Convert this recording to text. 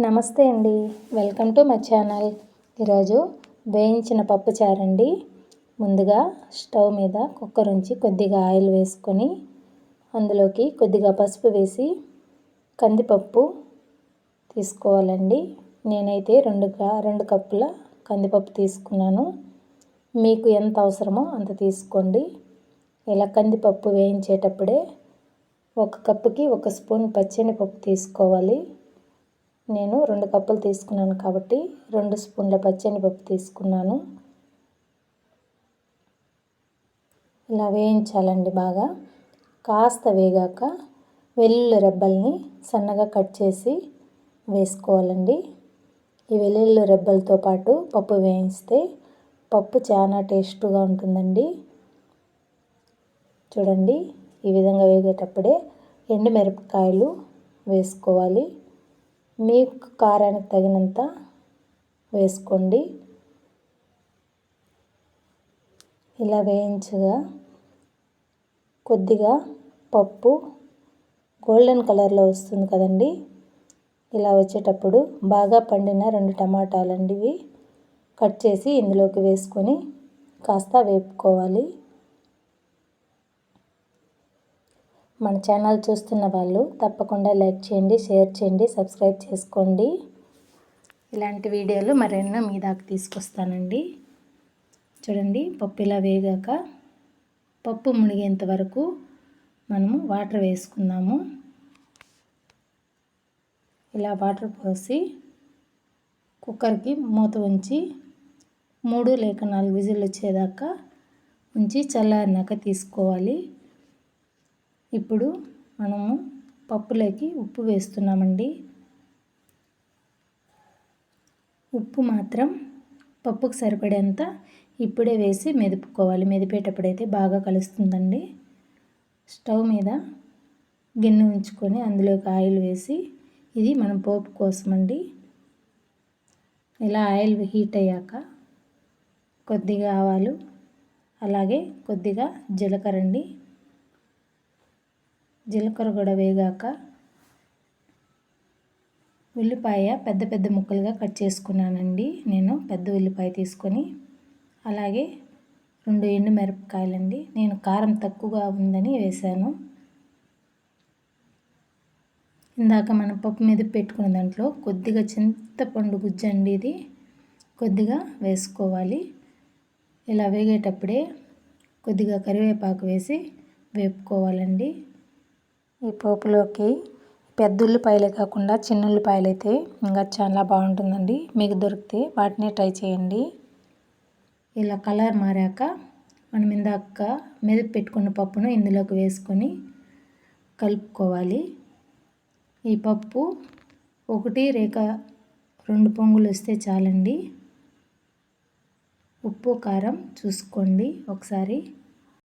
నమస్తే అండి. Welcome to my channel. ఈరోజు వేయించిన పప్పు చారండి. ముందుగా స్టవ్ మీద కుక్కర్ ఉంచి కొద్దిగా ఆయిల్ వేసుకొని అందులోకి కొద్దిగా పసుపు వేసి కందిపప్పు తీసుకోవాలండి. నేనైతే రెండు రెండు కప్పుల కందిపప్పు తీసుకున్నాను. మీకు ఎంత అవసరమో అంత తీసుకోండి. ఇలా కందిపప్పు వేయించేటప్పుడే ఒక కప్పుకి ఒక స్పూన్ పప్పు తీసుకోవాలి. నేను రెండు కప్పులు తీసుకున్నాను కాబట్టి రెండు స్పూన్ల పప్పు తీసుకున్నాను. ఇలా వేయించాలండి బాగా. కాస్త వేగాక వెల్లుల్లి రెబ్బల్ని సన్నగా కట్ చేసి వేసుకోవాలండి. ఈ వెల్లుల్లి రెబ్బలతో పాటు పప్పు వేయిస్తే పప్పు చాలా టేస్ట్గా ఉంటుందండి. చూడండి ఈ విధంగా వేగేటప్పుడే ఎండుమిరపకాయలు వేసుకోవాలి. మీ కారానికి తగినంత వేసుకోండి. ఇలా వేయించగా కొద్దిగా పప్పు గోల్డెన్ కలర్లో వస్తుంది కదండి. ఇలా వచ్చేటప్పుడు బాగా పండిన రెండు టమాటాలండి ఇవి కట్ చేసి ఇందులోకి వేసుకొని కాస్త వేపుకోవాలి. మన ఛానల్ చూస్తున్న వాళ్ళు తప్పకుండా లైక్ చేయండి షేర్ చేయండి సబ్స్క్రైబ్ చేసుకోండి. ఇలాంటి వీడియోలు మరెన్నో మీ దాకా తీసుకొస్తానండి. చూడండి పప్పు ఇలా వేగాక పప్పు మునిగేంత వరకు మనము వాటర్ వేసుకుందాము. ఇలా వాటర్ పోసి కుక్కర్కి మూత ఉంచి మూడు లేక నాలుగు విజిల్ వచ్చేదాకా ఉంచి చల్లారినాక తీసుకోవాలి. ఇప్పుడు మనము పప్పులోకి ఉప్పు వేస్తున్నామండి. ఉప్పు మాత్రం పప్పుకు సరిపడేంత ఇప్పుడే వేసి మెదుపుకోవాలి. మెదిపేటప్పుడైతే బాగా కలుస్తుందండి. స్టవ్ మీద గిన్నె ఉంచుకొని అందులోకి ఆయిల్ వేసి ఇది మనం పోపు కోసం అండి ఇలా ఆయిల్ హీట్ అయ్యాక కొద్దిగా ఆవాలు అలాగే కొద్దిగా జీలకర్ర అండి. జీలకర్ర కూడా వేగాక ఉల్లిపాయ పెద్ద పెద్ద ముక్కలుగా కట్ చేసుకున్నానండి. నేను పెద్ద ఉల్లిపాయ తీసుకొని అలాగే రెండు ఎండు మిరపకాయలండి. నేను కారం తక్కువగా ఉందని వేశాను. ఇందాక మనం పప్పు మీద పెట్టుకున్న దాంట్లో కొద్దిగా చింతపండు గుజ్జండి ఇది. కొద్దిగా వేసుకోవాలి. ఇలా వేగేటప్పుడే కొద్దిగా కరివేపాకు వేసి వేపుకోవాలండి. ఈ పోపులోకి పెద్ద ఉల్లిపాయలే కాకుండా చిన్న ఉల్లిపాయలు అయితే ఇంకా చాలా బాగుంటుందండి. మీకు దొరికితే వాటినే ట్రై చేయండి. ఇలా కలర్ మారాక మనం ఇందాక మెదపు పెట్టుకున్న పప్పును ఇందులోకి వేసుకొని కలుపుకోవాలి. ఈ పప్పు ఒకటి రేఖ రెండు పొంగులు వస్తే చాలండి. ఉప్పు కారం చూసుకోండి ఒకసారి.